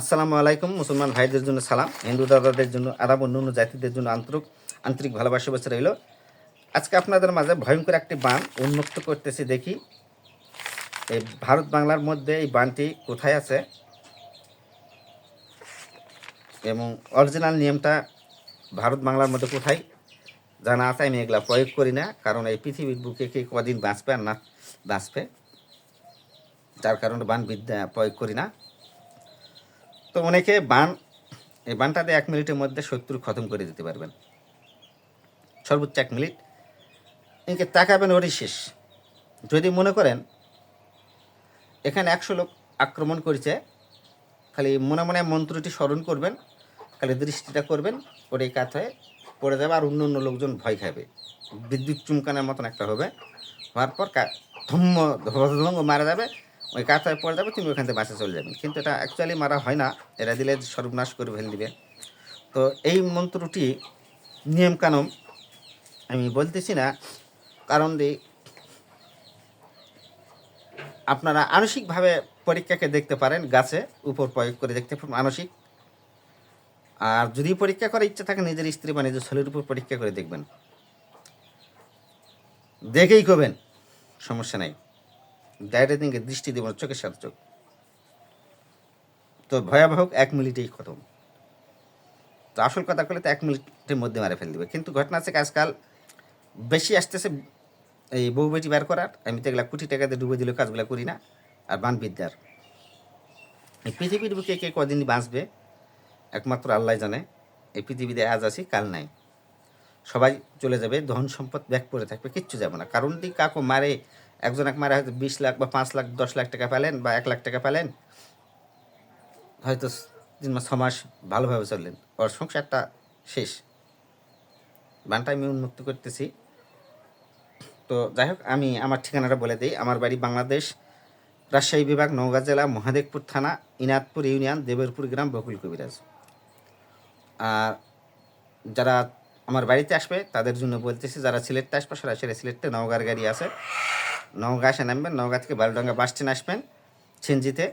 আসসালামু আলাইকুম, মুসলমান ভাইদের জন্য সালাম, হিন্দু দাদাদের জন্য, আরব অন্য জাতিদের জন্য আন্তরিক আন্তরিক ভালোবাসা বেঁচে রইল। আজকে আপনাদের মাঝে ভয়ঙ্কর একটি বান উন্মুক্ত করতেছি দেখি। এই ভারত বাংলার মধ্যে এই বানটি কোথায় আছে? এবং অরিজিনাল নিয়মটা ভারত বাংলার মধ্যে কোথায়? জানা আছে, আমি এগুলা প্রয়োগ করি না, কারণ এই পৃথিবীর বুকে কে কদিন বাঁচবে আর না বাঁচবে? যার কারণে বান বিদ্যা প্রয়োগ করি না। তো অনেকে বান, এই বানটাতে এক মিনিটের মধ্যে শত্রু খতম করে দিতে পারবেন। সর্বোচ্চ এক মিনিট। একে তাকাবেন, ওরই শেষ। যদি মনে করেন, এখানে একশো লোক আক্রমণ করেছে, খালি মনে মনে মন্ত্রটি স্মরণ করবেন, খালি দৃষ্টিটা করবেন ওটাই কাত হয়ে পড়ে যাবে, আর অন্য অন্য লোকজন ভয় খাবে। বিদ্যুৎ চুমকানোর মতন একটা হবে। হওয়ার পর ধম্ম ধম্ম মারা যাবে। ওই কাঁথায় পড়ে যাবে, তুমি ওখান থেকে বাসে চলে যাবেন কিন্তু এটা অ্যাকচুয়ালি মারা হয় না এরা দিলে সর্বনাশ করে ফেলে দিবে। তো এই মন্ত্রটি নিয়মকানুন আমি বলতেছি না, কারণ আপনারা আংশিকভাবে পরীক্ষাকে দেখতে পারেন, গাছে উপর প্রয়োগ করে দেখতে পারেন মানসিক আর যদি পরীক্ষা করার ইচ্ছা থাকে, নিজের স্ত্রী বা নিজের ছেলের উপর পরীক্ষা করে দেখবেন। দেখেই করবেন, সমস্যা নাই। ডায়েটের দিকে দৃষ্টি দেবেন চোখের সাথে চোখ। তো ভয়াবহ এক মিনিটেই খতম। তো আসল কথা করলে তো এক মিনিটের মধ্যে মারে ফেল দিবে। কিন্তু ঘটনা আছে আজকাল বেশি আসতেছে এই বউ বেটি বার করার। আমি তো এগুলা কোটি টাকাতে ডুবে দিলে কাজগুলো করি না। আর বান বিদ্যার এই পৃথিবীর বুকে কে কদিন বাঁচবে, একমাত্র আল্লাহ জানে। এই পৃথিবীতে আজ আছি, কাল নাই। সবাই চলে যাবে, ধন সম্পদ ব্যাক করে থাকবে, কিচ্ছু যাবে না। কারণ কি কাকু মারে একজন এক মারে হয়তো বিশ লাখ বা পাঁচ লাখ, দশ লাখ টাকা পেলেন বা এক লাখ টাকা পেলেন, হয়তো তিন মাস, ছ মাস ভালোভাবে চললেন। ওর সংসারটা শেষ। বানটা আমি উন্মুক্ত করতেছি। তো যাই হোক, আমি আমার ঠিকানাটা বলে দিই। আমার বাড়ি বাংলাদেশ, রাজশাহী বিভাগ, নওগাঁ জেলা, মহাদেবপুর থানা, ইনাদপুর ইউনিয়ন, দেবেরপুর গ্রাম, বকুল কবিরাজ। আর যারা আমার বাড়িতে আসবে, তাদের জন্য বলতেছি, যারা সিলেটতে আসবে, সরাসরি সিলেটতে নওগাঁর গাড়ি আছে। নওগাঁ এসে নামবেন, নওগাঁ থেকে বালডঙ্গা বাস স্ট্যান্ড আসবেন, ছিনজিতে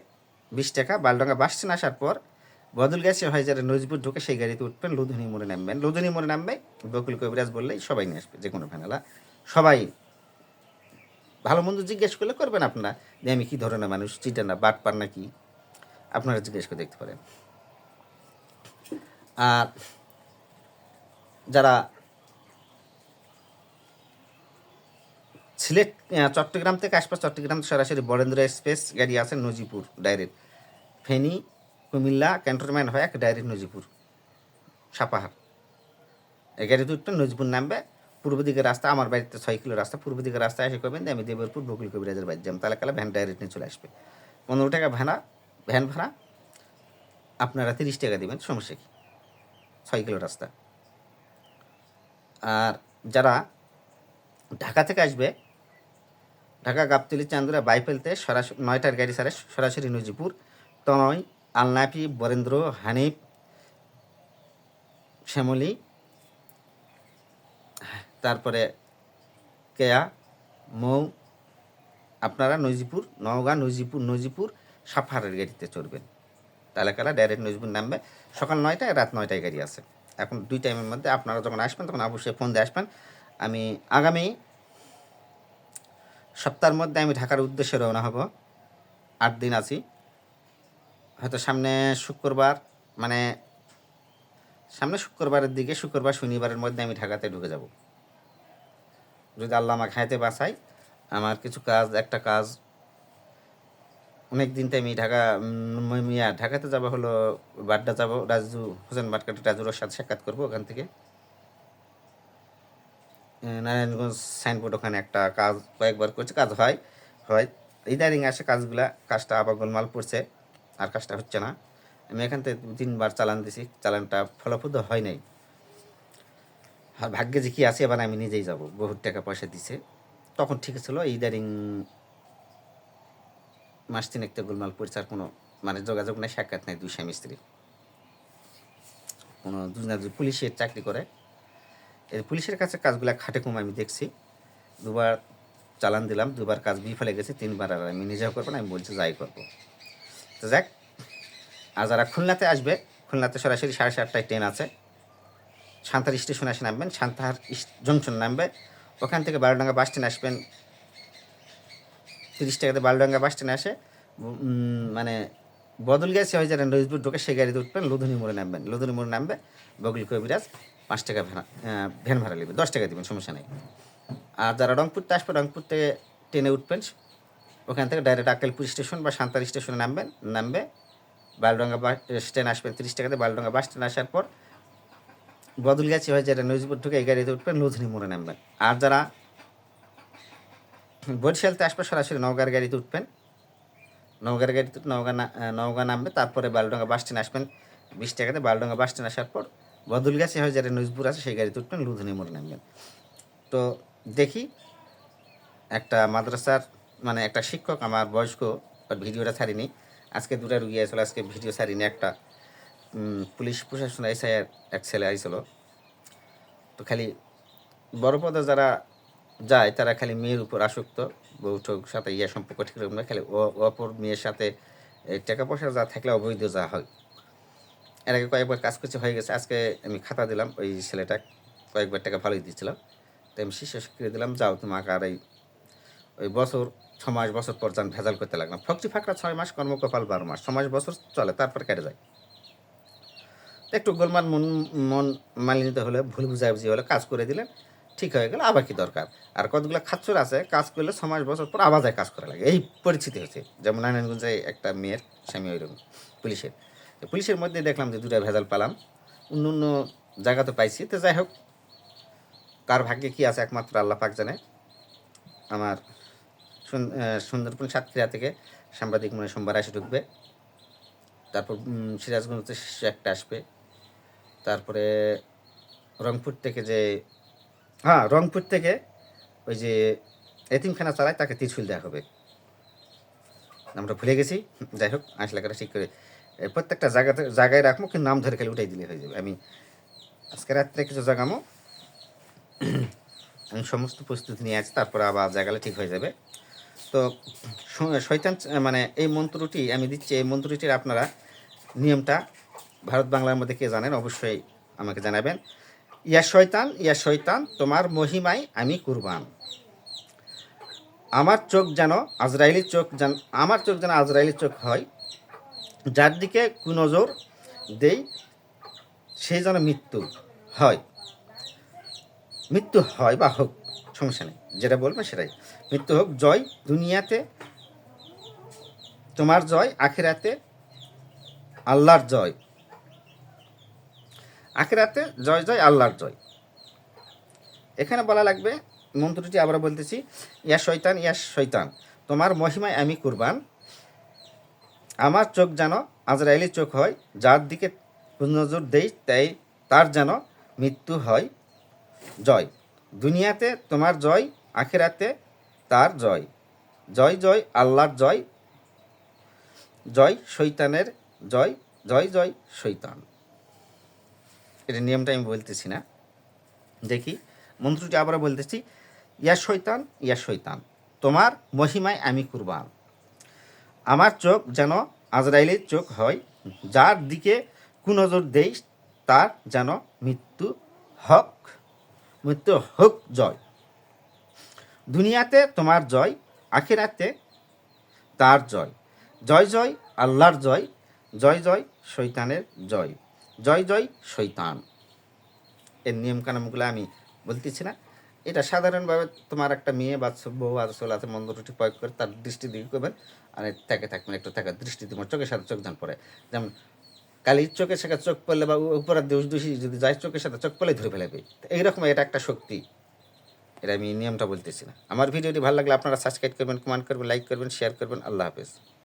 বিশ টাকা। বালডাঙ্গা বাস স্ট্যান্ড আসার পর বদল গেছে, হয় যারা নজপুর ঢুকে সেই গাড়িতে উঠবেন, লুধুনি মোড়ে নামবেন। লুধুনি মোড়ে নামবে বকুল কবিরাজ বললেই সবাই নিয়ে আসবে যে কোনো ফ্যানেলা সবাই ভালো মন্দ জিজ্ঞেস করলে করবেন আপনারা, যে আমি কী ধরনের মানুষ চিটা না বাট পার না কি? আপনারা জিজ্ঞেস করে দেখতে পারেন। আর যারা সিলেট চট্টগ্রাম থেকে আসবে চট্টগ্রাম সরাসরি বরেন্দ্র এক্সপ্রেস গাড়ি আছে নজিপুর ডাইরেক্ট ফেনী, কুমিল্লা, ক্যান্টনমেন্ট হয়ে এক ডাইরেক্ট নজিপুর, সাপাহার। এই গাড়িতে উঠবেন নজিপুর নামবে। পূর্ব দিকের রাস্তা, আমার বাড়িতে ছয় কিলো রাস্তা, পূর্ব দিকের রাস্তায় এসে করবেন আমি দেবরপুর, বকুল কবিরাজের বাড়ি যাম তাহলে কালে ভ্যান ডাইরেক্ট নিয়ে চলে আসবে। পনেরো টাকা ভ্যানা ভ্যান ভাড়া। আপনারা তিরিশ টাকা দেবেন, সমস্যা কি? ছয় কিলো রাস্তা। আর যারা ঢাকা থেকে আসবে ঢাকা গাবতলি চান্দুরা বাইফেলতে সরাসরি নয়টার গাড়ি সারে সরাসরি নজিপুর তনয় আলনাফি বরেন্দ্র, হানিফ, শ্যামলি, তারপরে কেয়া, মৌ, আপনারা নজিপুর নওগাঁ নজিপুর নজিপুর সাফারের গাড়িতে চড়বেন। তাহলে কালা ডাইরেক্ট নজিপুর নামবে। সকাল নয়টায়, রাত নয়টায় গাড়ি আছে। এখন দুই টাইমের মধ্যে আপনারা যখন আসবেন, তখন অবশ্যই ফোন দিয়ে আসবেন। আমি আগামী সপ্তাহের মধ্যে আমি ঢাকার উদ্দেশ্যে রওনা হব। আট দিন আছি। হয়তো সামনে শুক্রবার মানে সামনে শুক্রবারের দিকে, শুক্রবার, শনিবারের মধ্যে আমি ঢাকাতে ঢুকে যাব। যদি আল্লাহ আমাকে খাইতে বাসাই আমার কিছু কাজ, একটা কাজ, অনেক দিন আমি ঢাকা মিয়া ঢাকাতে যাব হলো, বাড্ডা যাব, রাজু, হোসেন বাটকাটি রাজুর সাথে সাক্ষাৎ করব ওখান থেকে। নারায়ণগঞ্জ সাইনবোর্ড ওখানে একটা কাজ কয়েকবার করছে, কাজ হয় হয়। ইদারিং আসে কাজগুলা, কাজটা আবার গোলমাল পড়ছে, আর কাজটা হচ্ছে না। আমি এখান থেকে তিনবার চালান দিছি, চালানটা ফলপ্রদ হয় নাই। আর ভাগ্যে যে কি আছে, এবার আমি নিজেই যাব। বহুত টাকা পয়সা দিছে। তখন ঠিক ছিল ইদারিং মাস তিনেক তো গোলমাল পড়ছে, আর কোনো মানে যোগাযোগ নাই, সাক্ষাৎ নাই দুই স্বামী স্ত্রী। কোনো দুজনে পুলিশের চাকরি করে। পুলিশের কাছে কাজগুলো খাটে কম আমি দেখছি। দুবার চালান দিলাম, দুবার কাজ বিফলে গেছে, তিনবার আর আমি নিজেও করব না, আমি বলছি যাই করব। তো যাক, আর যারা খুলনাতে আসবে, খুলনাতে সরাসরি সাড়ে সাতটায় ট্রেন আছে। সান্তাহার স্টেশনে এসে নামবেন ইস- জংশন নামবে। ওখান থেকে বারোডাঙ্গা বাস স্ট্যান্ড আসবেন। তিরিশ টাকাতে বারোডাঙ্গা বাস স্ট্যান্ডে আসে। মানে বদল গেছে হয়ে যারা নজিপুর ঢোকে, সেই গাড়িতে উঠবেন, লুধুনি মোড়ে নামবেন। লুধুনি মোড়ে নামবে বগলি কবিরাজ। পাঁচ টাকা ভাড়া ভ্যান ভাড়া নেবে, দশ টাকা দেবেন, সমস্যা নেই। আর যারা রংপুরতে আসবে রংপুর থেকে ট্রেনে উঠবেন, ওখান থেকে ডাইরেক্ট আক্কেলপুর স্টেশন বা সান্তার স্টেশনে নামবেন, নামবে। বালডঙ্গা বাস স্ট্যান্ড আসবেন তিরিশ টাকাতে, বালডঙ্গা বাস স্ট্যান্ড আসার পর বদল গেছে হয়ে যারা নজিপুর ঢুকে এই গাড়িতে উঠবেন লুধুনি মোড়ে নামবেন। আর যারা বরিশালতে আসবে সরাসরি নওগাঁর গাড়িতে উঠবেন, নওগাঁর গাড়িতে নওগাঁ নওগাঁ নামবে, তারপরে বালডাঙ্গা বাস স্ট্যান্ড আসবেন, বিশ টাকাতে, বালডাঙ্গা বাস স্ট্যান্ড আসার পর বদল গেছে হয়ে যারা নজপুর আছে, সেই গাড়িতে উঠবেন, লুধুনি মোড়ে নামবেন। তো দেখি, একটা মাদ্রাসার মানে একটা শিক্ষক আমার বয়স্ক ভিডিওটা ছাড়িনি। আজকে দুটা রুগী আসলো আজকে ভিডিও ছাড়িনি একটা। পুলিশ প্রশাসন এসআইয়ের এক ছেলে আইছিল। তো খালি বড় পদে যারা যায়, তারা খালি মেয়ের উপর আসক্ত বউঠোক সাথে ইয়া সম্পর্ক ঠিক রকম না, খালি অপর মেয়ের সাথে টাকা পয়সা যা থাকলে অবৈধ যা হয়। এর আগে কয়েকবার কাজ করছে, হয়ে গেছে। আজকে আমি খাতা দিলাম ওই ছেলেটা, কয়েকবার টাকা ভালোই দিয়েছিলাম। তো আমি শিষ্য করে দিলাম, যাও তোমাকে আর এই, ওই বছর, ছ মাস, বছর পর যান ভেজাল করতে লাগলাম। ফকচি ফাঁকড়া ছয় মাস, কর্মকপাল বারো মাস, ছ মাস, বছর চলে, তারপর কেটে যায়। তো একটু গোলমাল মন মন মালিনিত হলে, ভুল বুঝাবুঝি হলে কাজ করে দিলেন ঠিক হয়ে গেলে, আবার কি দরকার? আর কতগুলো খাচ্ছর আছে, কাজ করলে ছ মাস, বছর পর আবার যায় কাজ করা লাগে। এই পরিস্থিতি হচ্ছে। যেমন নারায়ণগঞ্জে একটা মেয়ের স্বামী ওইরকম, পুলিশের। তো পুলিশের মধ্যে দেখলাম যে দুটা ভেজাল পালাম। অন্য অন্য জায়গা তো পাইছি। তো যাই হোক, কার ভাগ্যে কি আছে একমাত্র আল্লাহ পাক জানে। আমার সুন্দরবন সাতক্ষীরা থেকে সাংবাদিক মনে সোমবার আসে ঢুকবে। তারপর সিরাজগঞ্জতে সে একটা আসবে। তারপরে রংপুর থেকে যে হ্যাঁ রংপুর থেকে ওই যে এতিমখানা চালায়, তাকে ত্রিশুল দেওয়া হবে। আমরা ভুলে গেছি। যাই হোক আসলে ঠিক করে প্রত্যেকটা জায়গাতে জায়গায় রাখব, কিন্তু নাম ধরে খালি উঠাই দিলে হয়ে যাবে। আমি আজকে রাত্রে কিছু জাগামো। আমি সমস্ত প্রস্তুতি নিয়ে আছি তারপরে আবার জায়গালে ঠিক হয়ে যাবে। তো শৈতান মানে এই মন্ত্রটি আমি দিচ্ছি, এই মন্ত্রটির আপনারা নিয়মটা ভারত বাংলার মধ্যে কে জানেন, অবশ্যই আমাকে জানাবেন। ইয়া শয়তান ইয়া শয়তান তোমার মহিমায় আমি কুরবান। আমার চোখ যেন আজরাইলি চোখ যেন আমার চোখ যেন আজরাইলি চোখ হয় যার দিকে কুনজর দেই সেই যেন মৃত্যু হয়। মৃত্যু হয় বা হোক, সমস্যা নেই, যেটা বলবে সেটাই। মৃত্যু হোক, জয় দুনিয়াতে, তোমার জয়, আখেরাতে, আল্লাহর জয়। আখেরাতে জয় জয়, আল্লাহর জয়। এখানে বলা লাগবে, মন্ত্রটি আবার বলতেছি, ইয়া শয়তান ইয়া শয়তান, তোমার মহিমায় আমি কুরবান। আমার চোখ যেন আজরাইলি চোখ হয়, যার দিকে নজর দেই, তাই তার যেন মৃত্যু হয় জয়। দুনিয়াতে তোমার জয়, আখেরাতে তার জয়। জয় জয়, আল্লাহর জয়। জয় শৈতানের জয়। জয় জয় শৈতান এটা নিয়মটা আমি বলতেছি না। দেখি, মন্ত্রটি আবার বলতেছি, ইয়া শৈতান ইয়া শৈতান তোমার মহিমায় আমি কুরবান। আমার চোখ যেন আজরাইলের চোখ হয়, যার দিকে কুনজর দেই, তার যেন মৃত্যু হক, মৃত্যু হোক জয়। দুনিয়াতে তোমার জয়, আখিরাতে তার জয়। জয় জয়, আল্লাহর জয় জয় জয় শৈতানের জয়। জয় জয় শৈতান এর নিয়মকানুনগুলো আমি বলতেছি না। এটা সাধারণভাবে তোমার একটা মেয়ে বা বউ বউ আছে, মন্দ রুটি প্রয়োগ করে তার দৃষ্টি দিকে করবেন আর থেকে থাকবেন, একটু থাকার দৃষ্টি তোমার চোখের সাথে চোখ যান পড়ে। যেমন কালি চোখের সাথে চোখ পড়লে বা উপরের দোষ দোষী যদি যায়, চোখের সাথে চোখ পড়লে ধরে ফেলাবে। এইরকম এটা একটা শক্তি। এটা আমি নিয়মটা বলতেছি না। আমার ভিডিওটি ভালো লাগলে আপনারা সাবস্ক্রাইব করবেন কমেন্ট করবেন লাইক করবেন শেয়ার করবেন। আল্লাহ হাফেজ।